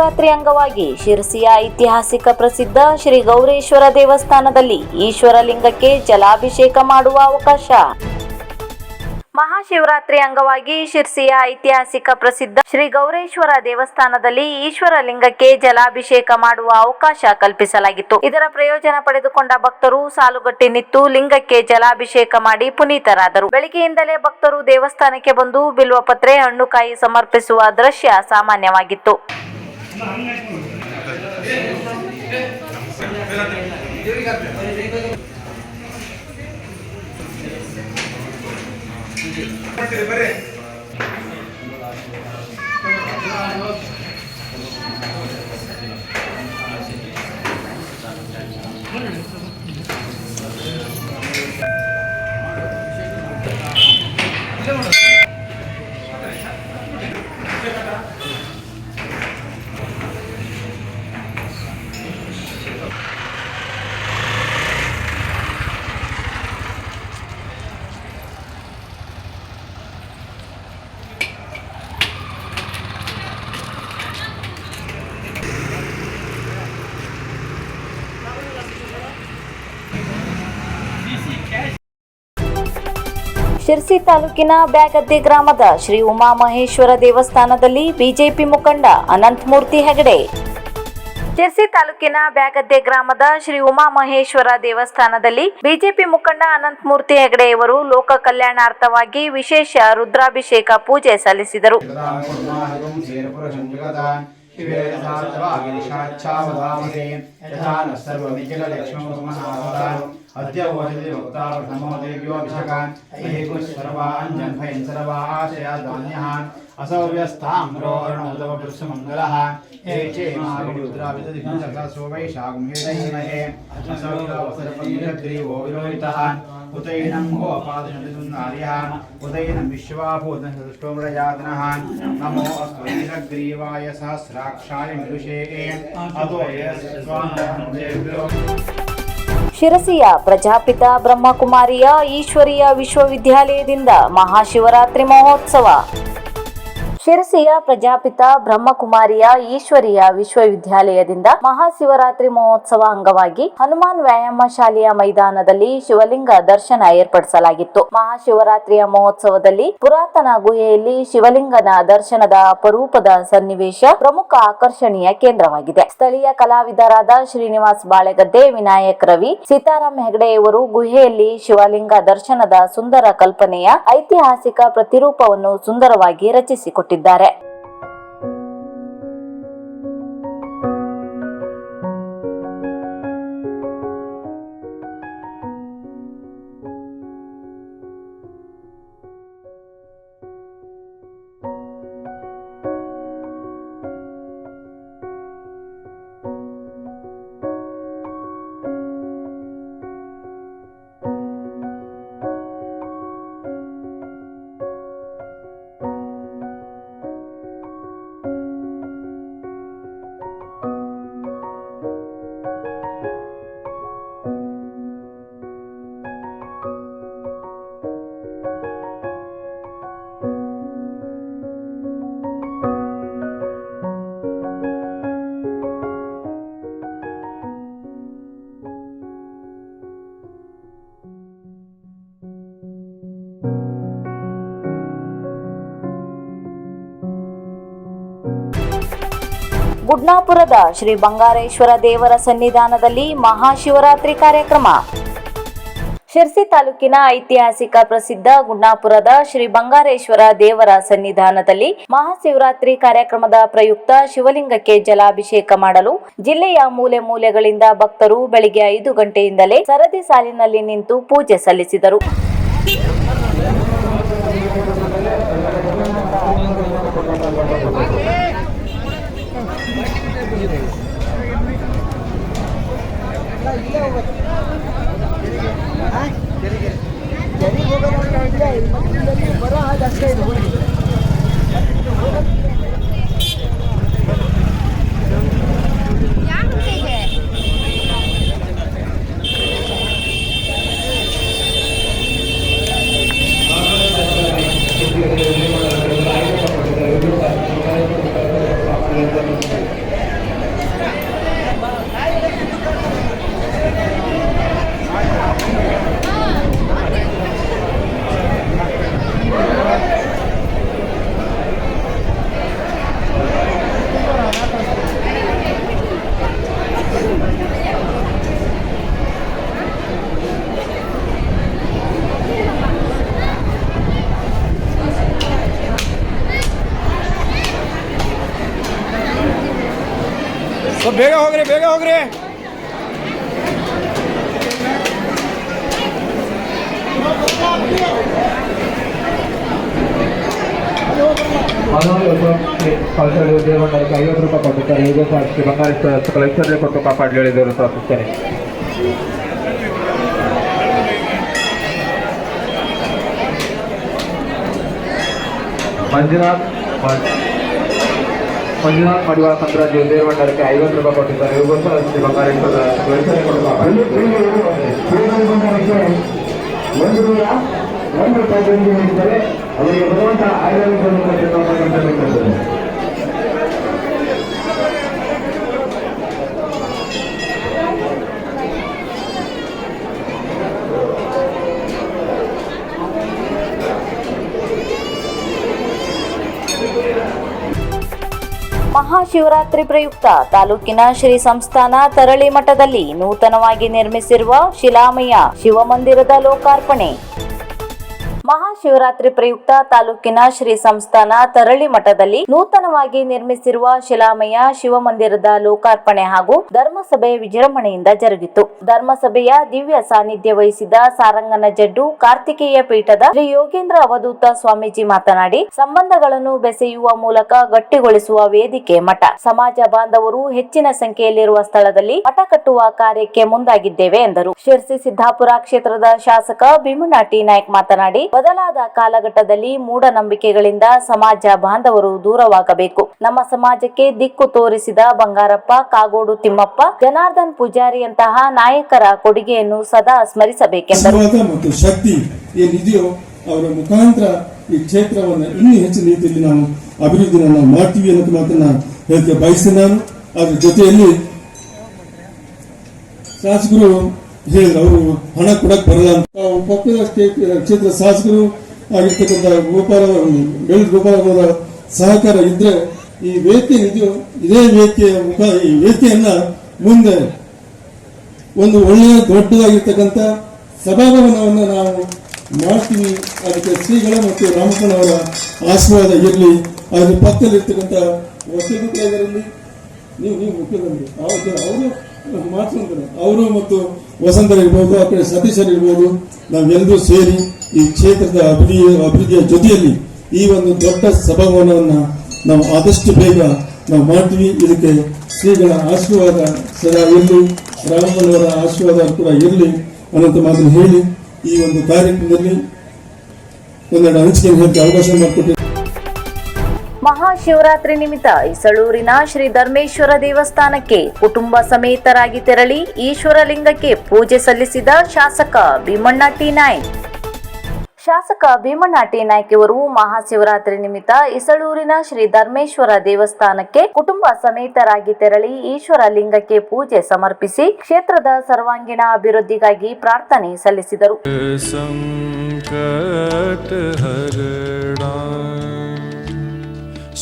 ಮಹಾಶಿವರಾತ್ರಿ ಅಂಗವಾಗಿ ಶಿರಸಿಯ ಐತಿಹಾಸಿಕ ಪ್ರಸಿದ್ಧ ಶ್ರೀ ಗೌರೇಶ್ವರ ದೇವಸ್ಥಾನದಲ್ಲಿ ಈಶ್ವರ ಲಿಂಗಕ್ಕೆ ಜಲಾಭಿಷೇಕ ಮಾಡುವ ಅವಕಾಶ. ಮಹಾಶಿವರಾತ್ರಿ ಅಂಗವಾಗಿ ಶಿರ್ಸಿಯ ಐತಿಹಾಸಿಕ ಪ್ರಸಿದ್ಧ ಶ್ರೀ ಗೌರೇಶ್ವರ ದೇವಸ್ಥಾನದಲ್ಲಿ ಈಶ್ವರ ಲಿಂಗಕ್ಕೆ ಜಲಾಭಿಷೇಕ ಮಾಡುವ ಅವಕಾಶ ಕಲ್ಪಿಸಲಾಗಿತ್ತು. ಇದರ ಪ್ರಯೋಜನ ಪಡೆದುಕೊಂಡ ಭಕ್ತರು ಸಾಲುಗಟ್ಟಿ ನಿಂತು ಲಿಂಗಕ್ಕೆ ಜಲಾಭಿಷೇಕ ಮಾಡಿ ಪುನೀತರಾದರು. ಬೆಳಗ್ಗೆಯಿಂದಲೇ ಭಕ್ತರು ದೇವಸ್ಥಾನಕ್ಕೆ ಬಂದು ಬಿಲ್ವಪತ್ರೆ ಹಣ್ಣುಕಾಯಿ ಸಮರ್ಪಿಸುವ ದೃಶ್ಯ ಸಾಮಾನ್ಯವಾಗಿತ್ತು. ಬರೇ ಶಿರ್ಸಿ ತಾಲೂಕಿನ ಬ್ಯಾಗದ್ದೆ ಗ್ರಾಮದ ಶ್ರೀ ಉಮಾಮಹೇಶ್ವರ ದೇವಸ್ಥಾನದಲ್ಲಿ ಬಿಜೆಪಿ ಮುಖಂಡ ಅನಂತಮೂರ್ತಿ ಹೆಗಡೆ. ಶಿರ್ಸಿ ತಾಲೂಕಿನ ಬ್ಯಾಗದ್ದೆ ಗ್ರಾಮದ ಶ್ರೀ ಉಮಾಮಹೇಶ್ವರ ದೇವಸ್ಥಾನದಲ್ಲಿ ಬಿಜೆಪಿ ಮುಖಂಡ ಅನಂತಮೂರ್ತಿ ಹೆಗಡೆ ಇವರು ಲೋಕ ಕಲ್ಯಾಣಾರ್ಥವಾಗಿ ವಿಶೇಷ ರುದ್ರಾಭಿಷೇಕ ಪೂಜೆ ಸಲ್ಲಿಸಿದರು. शिवेशाच्चावधामसे यथा न सर्वविजयलक्ष्मकुमहासुतान् अद्य वोचति भक्ता प्रथमो देव्योऽभिषकान् अयेकुः सर्वान् जन्मयन् सर्वाशया धान्यहान् असौर्यस्ताम्रोरुणोदवपुरुषमङ्गलः ये चे महाविद्राविदधिसहस्रो वैशाखं हेतैमहे असौरवसरपङ्गग्रीवो विरोहितः उतैनं गोपादशतुन्नार्यः उदयनं विश्वाभूतसृष्टोमृजातनः नमो अस्तु नीलग्रीवाय सहस्राक्षाय मृषे अतो यस्त्वां ಶಿರಸಿಯ ಪ್ರಜಾಪಿತ ಬ್ರಹ್ಮಕುಮಾರಿಯ ಈಶ್ವರೀಯ ವಿಶ್ವವಿದ್ಯಾಲಯದಿಂದ ಮಹಾಶಿವರಾತ್ರಿ ಮಹೋತ್ಸವ ಶಿರಸಿಯ ಪ್ರಜಾಪಿತ ಬ್ರಹ್ಮಕುಮಾರಿಯ ಈಶ್ವರಿಯ ವಿಶ್ವವಿದ್ಯಾಲಯದಿಂದ ಮಹಾಶಿವರಾತ್ರಿ ಮಹೋತ್ಸವ ಅಂಗವಾಗಿ ಹನುಮಾನ್ ವ್ಯಾಯಾಮ ಶಾಲೆಯ ಮೈದಾನದಲ್ಲಿ ಶಿವಲಿಂಗ ದರ್ಶನ ಏರ್ಪಡಿಸಲಾಗಿತ್ತು. ಮಹಾಶಿವರಾತ್ರಿಯ ಮಹೋತ್ಸವದಲ್ಲಿ ಪುರಾತನ ಗುಹೆಯಲ್ಲಿ ಶಿವಲಿಂಗನ ದರ್ಶನದ ಅಪರೂಪದ ಸನ್ನಿವೇಶ ಪ್ರಮುಖ ಆಕರ್ಷಣೀಯ ಕೇಂದ್ರವಾಗಿದೆ. ಸ್ಥಳೀಯ ಕಲಾವಿದರಾದ ಶ್ರೀನಿವಾಸ್ ಬಾಳೆಗದ್ದೆ, ವಿನಾಯಕ್ ರವಿ ಸೀತಾರಾಮ್ ಹೆಗಡೆ ಇವರು ಗುಹೆಯಲ್ಲಿ ಶಿವಲಿಂಗ ದರ್ಶನದ ಸುಂದರ ಕಲ್ಪನೆಯ ಐತಿಹಾಸಿಕ ಪ್ರತಿರೂಪವನ್ನು ಸುಂದರವಾಗಿ ರಚಿಸಿಕೊಟ್ಟಿದ್ದಾರೆ ಗುಡ್ನಾಪುರದ ಶ್ರೀ ಬಂಗಾರೇಶ್ವರ ದೇವರ ಸನ್ನಿಧಾನದಲ್ಲಿ ಮಹಾಶಿವರಾತ್ರಿ ಕಾರ್ಯಕ್ರಮ. ಶಿರ್ಸಿ ತಾಲೂಕಿನ ಐತಿಹಾಸಿಕ ಪ್ರಸಿದ್ಧ ಗುಂಡಾಪುರದ ಶ್ರೀ ಬಂಗಾರೇಶ್ವರ ದೇವರ ಸನ್ನಿಧಾನದಲ್ಲಿ ಮಹಾಶಿವರಾತ್ರಿ ಕಾರ್ಯಕ್ರಮದ ಪ್ರಯುಕ್ತ ಶಿವಲಿಂಗಕ್ಕೆ ಜಲಾಭಿಷೇಕ ಮಾಡಲು ಜಿಲ್ಲೆಯ ಮೂಲೆ ಮೂಲೆಗಳಿಂದ ಭಕ್ತರು ಬೆಳಿಗ್ಗೆ ಐದು ಗಂಟೆಯಿಂದಲೇ ಸರದಿ ಸಾಲಿನಲ್ಲಿ ನಿಂತು ಪೂಜೆ ಸಲ್ಲಿಸಿದರು. ತೆರಿಗೆ ಹೋಗೋದು ಬರೋ ಹಾಗೆ ಅಷ್ಟೇ ಇದು ಹೋಗಿ ಕಲ್ಸಲ್ಲಿ ದೇವಣ್ಣರಿಗೆ ಐವತ್ತು ರೂಪಾಯಿ ಕೊಟ್ಟಿದ್ದಾರೆ. ಈಗ ಸಹ ಶ್ರೀ ಬಂಗಾರೇಶ್ವರ ಕಲೆಕ್ಷನ್ ಕೊಟ್ಟು ಕಾಪಾಡಲಿ ಹೇಳಿದರು ಪ್ರಾರ್ಥಿಸ್ತೇನೆ ಮಂಜುನಾಥ್ ಮಂಜುನಾಥ್ ಮಡಿವಾಳ ಸಂಕ್ರಾಂತಿ ದೇವಣ್ಣರಿಗೆ ಐವತ್ತು ರೂಪಾಯಿ ಕೊಟ್ಟಿದ್ದಾರೆ. ಇವರು ಸಹ ಶ್ರೀ ಬಂಗಾರೇಶ್ವರ ಕಲೆಕ್ಷನ್ ಕೊಟ್ಟು ಕಾಪಾಡಲಿ ಒಂದು ದೂರ ಒಂದು ರೂಪಾಯಿ ಅವರಿಗೆ ಬರುವಂತಹ ಆಯುರ್ವೇದವನ್ನು ಮಹಾಶಿವರಾತ್ರಿ ಪ್ರಯುಕ್ತ ತಾಲೂಕಿನ ಶ್ರೀ ಸಂಸ್ಥಾನ ತರಳಿ ಮಠದಲ್ಲಿ ನೂತನವಾಗಿ ನಿರ್ಮಿಸಿರುವ ಶಿಲಾಮಯ ಶಿವಮಂದಿರದ ಲೋಕಾರ್ಪಣೆ. ಮಹಾಶಿವರಾತ್ರಿ ಪ್ರಯುಕ್ತ ತಾಲೂಕಿನ ಶ್ರೀ ಸಂಸ್ಥಾನ ತರಳಿ ಮಠದಲ್ಲಿ ನೂತನವಾಗಿ ನಿರ್ಮಿಸಿರುವ ಶಿಲಾಮಯ ಶಿವಮಂದಿರದ ಲೋಕಾರ್ಪಣೆ ಹಾಗೂ ಧರ್ಮಸಭೆ ವಿಜೃಂಭಣೆಯಿಂದ ಜರುಗಿತು. ಧರ್ಮಸಭೆಯ ದಿವ್ಯ ಸಾನ್ನಿಧ್ಯ ವಹಿಸಿದ ಸಾರಂಗನ ಜಡ್ಡು ಕಾರ್ತಿಕೇಯ ಪೀಠದ ಶ್ರೀ ಯೋಗೇಂದ್ರ ಅವಧೂತ ಸ್ವಾಮೀಜಿ ಮಾತನಾಡಿ, ಸಂಬಂಧಗಳನ್ನು ಬೆಸೆಯುವ ಮೂಲಕ ಗಟ್ಟಿಗೊಳಿಸುವ ವೇದಿಕೆ ಮಠ. ಸಮಾಜ ಬಾಂಧವರು ಹೆಚ್ಚಿನ ಸಂಖ್ಯೆಯಲ್ಲಿರುವ ಸ್ಥಳದಲ್ಲಿ ಮಠ ಕಟ್ಟುವ ಕಾರ್ಯಕ್ಕೆ ಮುಂದಾಗಿದ್ದೇವೆ ಎಂದರು. ಶಿರ್ಸಿ ಸಿದ್ದಾಪುರ ಕ್ಷೇತ್ರದ ಶಾಸಕ ಭೀಮನಾಟಿ ನಾಯ್ಕ್ ಮಾತನಾಡಿ, ಬದಲಾದ ಕಾಲಘಟ್ಟದಲ್ಲಿ ಮೂಢನಂಬಿಕೆಗಳಿಂದ ಸಮಾಜ ಬಾಂಧವರು ದೂರವಾಗಬೇಕು. ನಮ್ಮ ಸಮಾಜಕ್ಕೆ ದಿಕ್ಕು ತೋರಿಸಿದ ಬಂಗಾರಪ್ಪ, ಕಾಗೋಡು ತಿಮ್ಮಪ್ಪ, ಜನಾರ್ದನ್ ಪೂಜಾರಿಯಂತಹ ನಾಯಕರ ಕೊಡುಗೆಯನ್ನು ಸದಾ ಸ್ಮರಿಸಬೇಕೆಂದರು. ಮತ್ತು ಶಕ್ತಿ ಏನಿದೆಯೋ ಅವರ ಮುಖಾಂತರ ಈ ಕ್ಷೇತ್ರವನ್ನು ಇನ್ನೂ ಹೆಚ್ಚಿನ ರೀತಿಯಲ್ಲಿ ನಾವು ಅಭಿವೃದ್ಧಿಯನ್ನು ನಾವು ಮಾಡ್ತೀವಿ ಅನ್ನೋದು ಮಾತನ್ನ ಹೇಳಕ್ಕೆ ಬಯಸ್ತೇನೆ ನಾನು. ಅದ್ರ ಜೊತೆಯಲ್ಲಿ ಶಾಸಕರು ಅವರು ಹಣ ಕೊಡಕ್ ಬರಲ್ಲ ಅಂತ. ಪಕ್ಕದ ಕ್ಷೇತ್ರ ಶಾಸಕರು ಆಗಿರ್ತಕ್ಕಂಥ ಗೋಪಾಲ ಬೆಳ್ ಗೋಪಾಲ ಅವರ ಸಹಕಾರ ಇದ್ರೆ ಈ ವೇದಿಕೆ ಇದು, ಇದೇ ವೇದಿಕೆಯ ಮುಖ, ಈ ವೇದಿಕೆಯನ್ನ ಮುಂದೆ ಒಂದು ಒಳ್ಳೆಯ, ದೊಡ್ಡದಾಗಿರ್ತಕ್ಕಂಥ ಸಭಾಭವನವನ್ನು ನಾವು ಮಾಡ್ತೀವಿ. ಅದಕ್ಕೆ ಶ್ರೀಗಳ ಮತ್ತು ರಾಮಪ್ಪನವರ ಆಶೀರ್ವಾದ ಇರಲಿ. ಅದ್ರ ಪಕ್ಕದಲ್ಲಿರ್ತಕ್ಕಂಥ ವಸತಿ ನೀವು ನೀವು ಮುಖ್ಯಮಂತ್ರಿ. ಅವರು ಮಾತು ಅವರು ಮತ್ತು ವಸಂತರ ಇರ್ಬೋದು ಆ ಕಡೆ ಸತೀಶರಿರ್ಬೋದು, ನಾವೆಲ್ಲರೂ ಸೇರಿ ಈ ಕ್ಷೇತ್ರದ ಅಭಿವೃದ್ಧಿ ಅಭಿವೃದ್ಧಿಯ ಜೊತೆಯಲ್ಲಿ ಈ ಒಂದು ದೊಡ್ಡ ಸಭಾಭವನವನ್ನು ನಾವು ಆದಷ್ಟು ಬೇಗ ನಾವು ಮಾಡ್ತೀವಿ. ಇದಕ್ಕೆ ಶ್ರೀಗಳ ಆಶೀರ್ವಾದ ಸದಾ ಇರಲಿ. ರಾಮನವರ ಆಶೀರ್ವಾದ ಕೂಡ ಇರಲಿ. ಅನ್ನೋಂಥ ಮಾತು ಹೇಳಿ ಈ ಒಂದು ಕಾರ್ಯಕ್ರಮದಲ್ಲಿ ಒಂದೆರಡು ಹಂಚಿಕೆ ಅವಕಾಶ ಮಾಡಿಕೊಟ್ಟಿದ್ದಾರೆ ಮಹಾಶಿವರಾತ್ರಿ ನಿಮಿತ್ತ ಇಸಳೂರಿನ ಶ್ರೀ ಧರ್ಮೇಶ್ವರ ದೇವಸ್ಥಾನಕ್ಕೆ ಕುಟುಂಬ ಸಮೇತರಾಗಿ ತೆರಳಿ ಈಶ್ವರ ಲಿಂಗಕ್ಕೆ ಪೂಜೆ ಸಲ್ಲಿಸಿದ ಶಾಸಕ ಭೀಮಣ್ಣ ಟಿ ನಾಯ್ಕ್. ಶಾಸಕ ಭೀಮಣ್ಣ ಟಿ ನಾಯ್ಕ್ ಮಹಾಶಿವರಾತ್ರಿ ನಿಮಿತ್ತ ಇಸಳೂರಿನ ಶ್ರೀ ಧರ್ಮೇಶ್ವರ ದೇವಸ್ಥಾನಕ್ಕೆ ಕುಟುಂಬ ಸಮೇತರಾಗಿ ತೆರಳಿ ಈಶ್ವರ ಲಿಂಗಕ್ಕೆ ಪೂಜೆ ಸಮರ್ಪಿಸಿ ಕ್ಷೇತ್ರದ ಸರ್ವಾಂಗೀಣ ಅಭಿವೃದ್ಧಿಗಾಗಿ ಪ್ರಾರ್ಥನೆ ಸಲ್ಲಿಸಿದರು.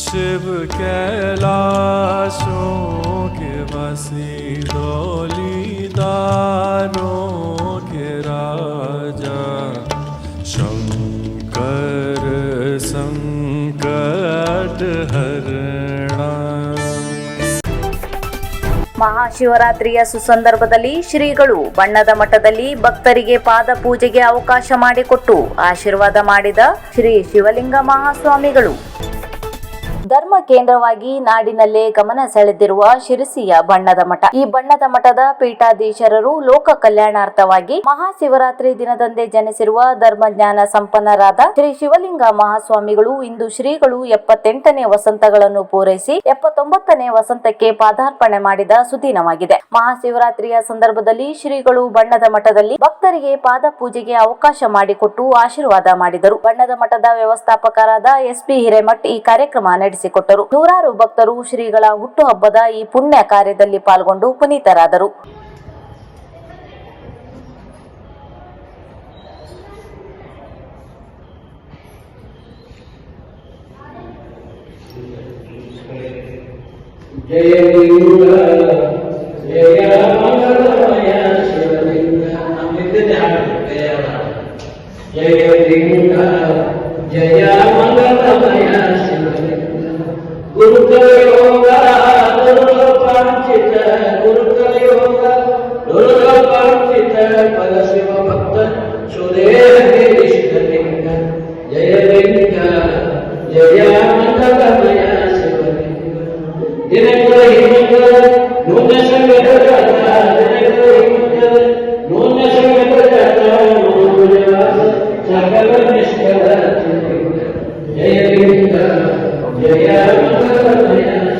शिव कैलाशों के वसी डोलीदारों के राजा शंकर संकट हरणा ಮಹಾಶಿವರಾತ್ರಿಯ ಸುಸಂದರ್ಭದಲ್ಲಿ ಶ್ರೀಗಳು ಬಣ್ಣದ ಮಠದಲ್ಲಿ ಭಕ್ತರಿಗೆ ಪಾದ ಪೂಜೆಗೆ ಅವಕಾಶ ಮಾಡಿಕೊಟ್ಟು ಆಶೀರ್ವಾದ ಮಾಡಿದ ಶ್ರೀ ಶಿವಲಿಂಗ ಮಹಾಸ್ವಾಮಿಗಳು ಧರ್ಮ ಕೇಂದ್ರವಾಗಿ ನಾಡಿನಲ್ಲೇ ಗಮನ ಸೆಳೆದಿರುವ ಶಿರಸಿಯ ಬಣ್ಣದ ಮಠ. ಈ ಬಣ್ಣದ ಮಠದ ಪೀಠಾಧೀಶರರು ಲೋಕ ಕಲ್ಯಾಣಾರ್ಥವಾಗಿ ಮಹಾಶಿವರಾತ್ರಿ ದಿನದಂದೇ ಜನಿಸಿರುವ ಧರ್ಮಜ್ಞಾನ ಸಂಪನ್ನರಾದ ಶ್ರೀ ಶಿವಲಿಂಗ ಮಹಾಸ್ವಾಮಿಗಳು ಇಂದು ಶ್ರೀಗಳು ಎಪ್ಪತ್ತೆಂಟನೇ ವಸಂತಗಳನ್ನು ಪೂರೈಸಿ ಎಪ್ಪತ್ತೊಂಬತ್ತನೇ ವಸಂತಕ್ಕೆ ಪಾದಾರ್ಪಣೆ ಮಾಡಿದ ಸುದಿನವಾಗಿದೆ. ಮಹಾಶಿವರಾತ್ರಿಯ ಸಂದರ್ಭದಲ್ಲಿ ಶ್ರೀಗಳು ಬಣ್ಣದ ಮಠದಲ್ಲಿ ಭಕ್ತರಿಗೆ ಪಾದ ಪೂಜೆಗೆ ಅವಕಾಶ ಮಾಡಿಕೊಟ್ಟು ಆಶೀರ್ವಾದ ಮಾಡಿದರು. ಬಣ್ಣದ ಮಠದ ವ್ಯವಸ್ಥಾಪಕರಾದ ಎಸ್ಪಿ ಹಿರೇಮಠ್ ಈ ಕಾರ್ಯಕ್ರಮ ನಡೆಸಿಕೊಟ್ಟರು ನೂರಾರು ಭಕ್ತರು ಶ್ರೀಗಳ ಹುಟ್ಟುಹಬ್ಬದ ಈ ಪುಣ್ಯ ಕಾರ್ಯದಲ್ಲಿ ಪಾಲ್ಗೊಂಡು ಪುನೀತರಾದರು. ಜಯ ಜಯ ಮಂಗಲಮಯ